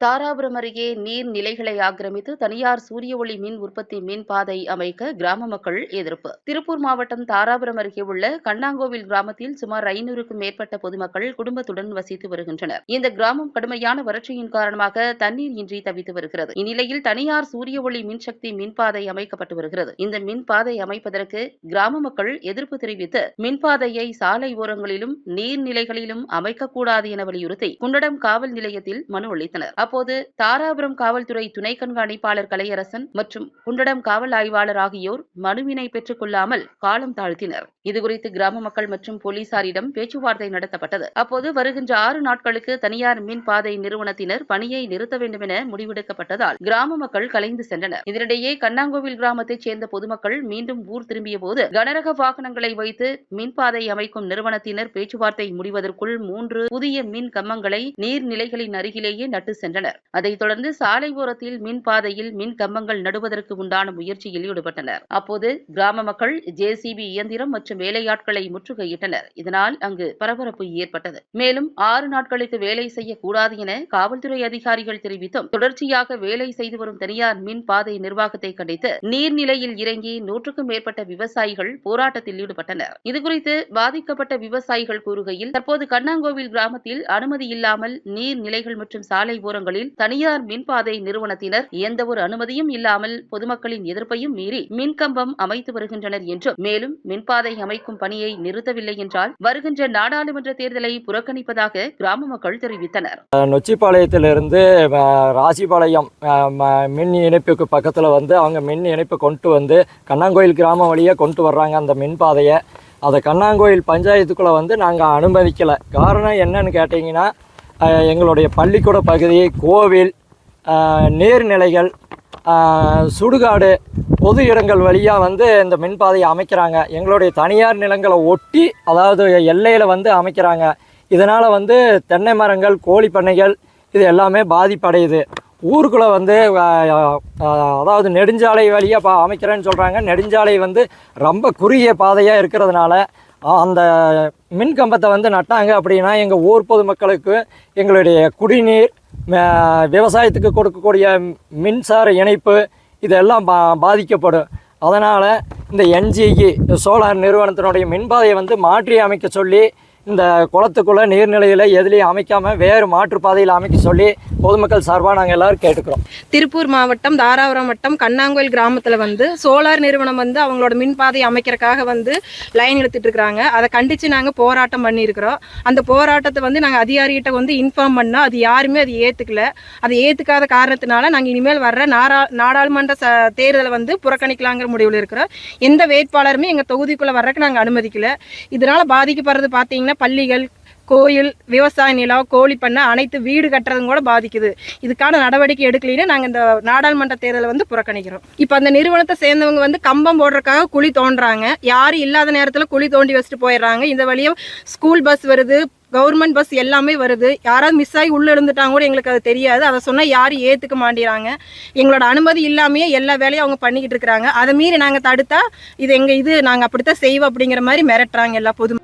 தாராபுரம் அருகே நீர்நிலைகளை ஆக்கிரமித்து தனியார் சூரிய ஒளி மின் உற்பத்தி மின் பாதை அமைக்க கிராம மக்கள் எதிர்ப்பு. திருப்பூர் மாவட்டம் தாராபுரம் அருகே உள்ள கண்ணாங்கோவில் கிராமத்தில் சுமார் ஐநூறுக்கும் மேற்பட்ட பொதுமக்கள் குடும்பத்துடன் வசித்து வருகின்றனர். இந்த கிராமம் கடுமையான வறட்சியின் காரணமாக தண்ணீர் இன்றி தவித்து வருகிறது. இந்நிலையில் தனியார் சூரிய ஒளி மின்சக்தி மின்பாதை அமைக்கப்பட்டு வருகிறது. இந்த மின்பாதை அமைப்பதற்கு கிராம மக்கள் எதிர்ப்பு தெரிவித்து மின்பாதையை சாலை ஓரங்களிலும் நீர்நிலைகளிலும் அமைக்கக்கூடாது என வலியுறுத்தி குண்டடம் காவல் நிலையத்தில் மனு அளித்தனர். அப்போது தாராபுரம் காவல்துறை துணை கண்காணிப்பாளர் கலையரசன் மற்றும் குண்டடம் காவல் ஆய்வாளர் ஆகியோர் மனுவினை பெற்றுக் கொள்ளாமல் காலம் தாழ்த்தினர். இதுகுறித்து கிராம மக்கள் மற்றும் போலீசாரிடம் பேச்சுவார்த்தை நடத்தப்பட்டது. அப்போது வருகின்ற ஆறு நாட்களுக்கு தனியார் மின் பாதை நிறுவனத்தினர் பணியை நிறுத்த வேண்டும் என முடிவெடுக்கப்பட்டதால் கிராம மக்கள் கலைந்து சென்றனர். இதனிடையே கண்ணாங்கோவில் கிராமத்தைச் சேர்ந்த பொதுமக்கள் மீண்டும் ஊர் திரும்பிய போது கனரக வாகனங்களை வைத்து மின்பாதை அமைக்கும் நிறுவனத்தினர் பேச்சுவார்த்தை முடிவதற்குள் மூன்று புதிய மின் கம்பங்களை நீர்நிலைகளின் அருகிலேயே நட்டு சென்றனர். அதைத் தொடர்ந்து சாலை ஓரத்தில் மின் பாதையில் மின் கம்பங்கள் நடுவதற்கு உண்டான முயற்சியில் ஈடுபட்டனர். அப்போது கிராம மக்கள் ஜேசிபி இயந்திரம் மற்றும் வேலையாட்களை முற்றுகையிட்டனர். இதனால் அங்கு பரபரப்பு ஏற்பட்டது. மேலும் ஆறு நாட்களுக்கு வேலை செய்யக்கூடாது என காவல்துறை அதிகாரிகள் தெரிவித்தும் தொடர்ச்சியாக வேலை செய்து வரும் தனியார் மின் பாதை நிர்வாகத்தை கண்டித்து நீர்நிலையில் இறங்கி நூற்றுக்கும் மேற்பட்ட விவசாயிகள் போராட்டத்தில் ஈடுபட்டனர். இதுகுறித்து பாதிக்கப்பட்ட விவசாயிகள் கூறுகையில் தற்போது கண்ணாங்கோவில் கிராமத்தில் அனுமதி இல்லாமல் நீர்நிலைகள் மற்றும் சாலை ஓரங்கள் ஓரங்களில் தனியார் மின்பாதை நிறுவனத்தினர் எந்தவொரு அனுமதியும் இல்லாமல் பொதுமக்களின் எதிர்ப்பையும் மீறி மின்கம்பம் அமைத்து வருகின்றனர் என்றும் மேலும் மின்பாதை அமைக்கும் பணியை நிறுத்தவில்லை என்றால் வருகின்ற நாடாளுமன்ற தேர்தலை புறக்கணிப்பதாக கிராம மக்கள் தெரிவித்தனர். நொச்சிப்பாளையத்திலிருந்து ராசிபாளையம் ம- மின் இணைப்புக்கு பக்கத்தில் வந்து அவங்க மின் இணைப்பு கொண்டு வந்து கண்ணாங்கோயில் கிராமம் வழியாக கொண்டு வர்றாங்க அந்த மின் பாதையை அதை கண்ணாங்கோயில் பஞ்சாயத்துக்குள்ளே வந்து நாங்கள் அனுமதிக்கலை. காரணம் என்னன்னு கேட்டிங்கன்னா எங்களுடைய பள்ளிக்கூட பகுதி கோவில் நீர்நிலைகள் சுடுகாடு பொது இடங்கள் வழியாக வந்து இந்த மின்பாதையை அமைக்கிறாங்க. எங்களுடைய தனியார் நிலங்களை ஒட்டி அதாவது எல்லையில் வந்து அமைக்கிறாங்க. இதனால் வந்து தென்னை மரங்கள் கோழி பண்ணைகள் இது எல்லாமே பாதிப்படையுது. ஊருக்குள்ளே வந்து அதாவது நெடுஞ்சாலை வழியாக பா அமைக்கிறேன்னு சொல்கிறாங்க நெடுஞ்சாலை வந்து ரொம்ப குறுகிய பாதையாக இருக்கிறதுனால அந்த மின் கம்பத்தை வந்து நட்டாங்க அப்படின்னா எங்கள் ஊர் பொதுமக்களுக்கு எங்களுடைய குடிநீர் விவசாயத்துக்கு கொடுக்கக்கூடிய மின்சார இணைப்பு இதெல்லாம் பா பாதிக்கப்படும். அதனால் இந்த என்ஜிஇ சோலார் நிறுவனத்தினுடைய மின்பாதையை வந்து மாற்றி அமைக்க சொல்லி இந்த குளத்துக்குள்ளே நீர்நிலையில் எதுலேயும் அமைக்காமல் வேறு மாற்றுப்பாதையில் அமைக்க சொல்லி பொதுமக்கள் சார்பாக நாங்கள் எல்லோரும் கேட்டுக்கிறோம். திருப்பூர் மாவட்டம் தாராபுரம் வட்டம் கண்ணாங்கோயில் கிராமத்தில் வந்து சோலார் நிறுவனம் வந்து அவங்களோட மின்பாதை அமைக்கிறக்காக வந்து லைன் எடுத்துட்டு இருக்கிறாங்க அதை கண்டித்து நாங்கள் போராட்டம் பண்ணியிருக்கிறோம். அந்த போராட்டத்தை வந்து நாங்கள் அதிகாரிகிட்ட வந்து இன்ஃபார்ம் பண்ணோம். அது யாருமே அது ஏற்றுக்கல அது ஏற்றுக்காத காரணத்தினால நாங்கள் இனிமேல் வர்ற நாரா நாடாளுமன்ற ச தேர்தலை வந்து புறக்கணிக்கலாங்கிற முடிவில் இருக்கிறோம். எந்த வேட்பாளருமே எங்கள் தொகுதிக்குள்ளே வர்றதுக்கு நாங்கள் அனுமதிக்கல. இதனால் பாதிக்கப்படுறது பார்த்தீங்கன்னா பள்ளிகள் கோயில் விவசாய நிலம் கோழி பண்ணை அனைத்து வீடு கட்டுறதும் கூட பாதிக்குது. இதுக்கான நடவடிக்கை எடுக்கலைன்னு நாங்கள் இந்த நாடாளுமன்ற தேர்தலை வந்து புறக்கணிக்கிறோம். இப்போ அந்த நிறுவனத்தை சேர்ந்தவங்க வந்து கம்பம் போடுறதுக்காக குழி தோண்டுறாங்க யாரும் இல்லாத நேரத்தில் குழி தோண்டி வச்சுட்டு போயிடுறாங்க. இந்த வழியும் ஸ்கூல் பஸ் வருது கவர்மெண்ட் பஸ் எல்லாமே வருது. யாராவது மிஸ் ஆகி உள்ளே இருந்துட்டாங்க கூட எங்களுக்கு அது தெரியாது. அதை சொன்னால் யாரும் ஏற்றுக்க மாட்டேறாங்க. எங்களோட அனுமதி இல்லாமையே எல்லா வேலையும் அவங்க பண்ணிக்கிட்டு இருக்கிறாங்க. அதை மீறி நாங்கள் தடுத்தா இது எங்கள் இது நாங்கள் அப்படித்தான் செய்வோம் அப்படிங்கிற மாதிரி மிரட்டுறாங்க எல்லா பொது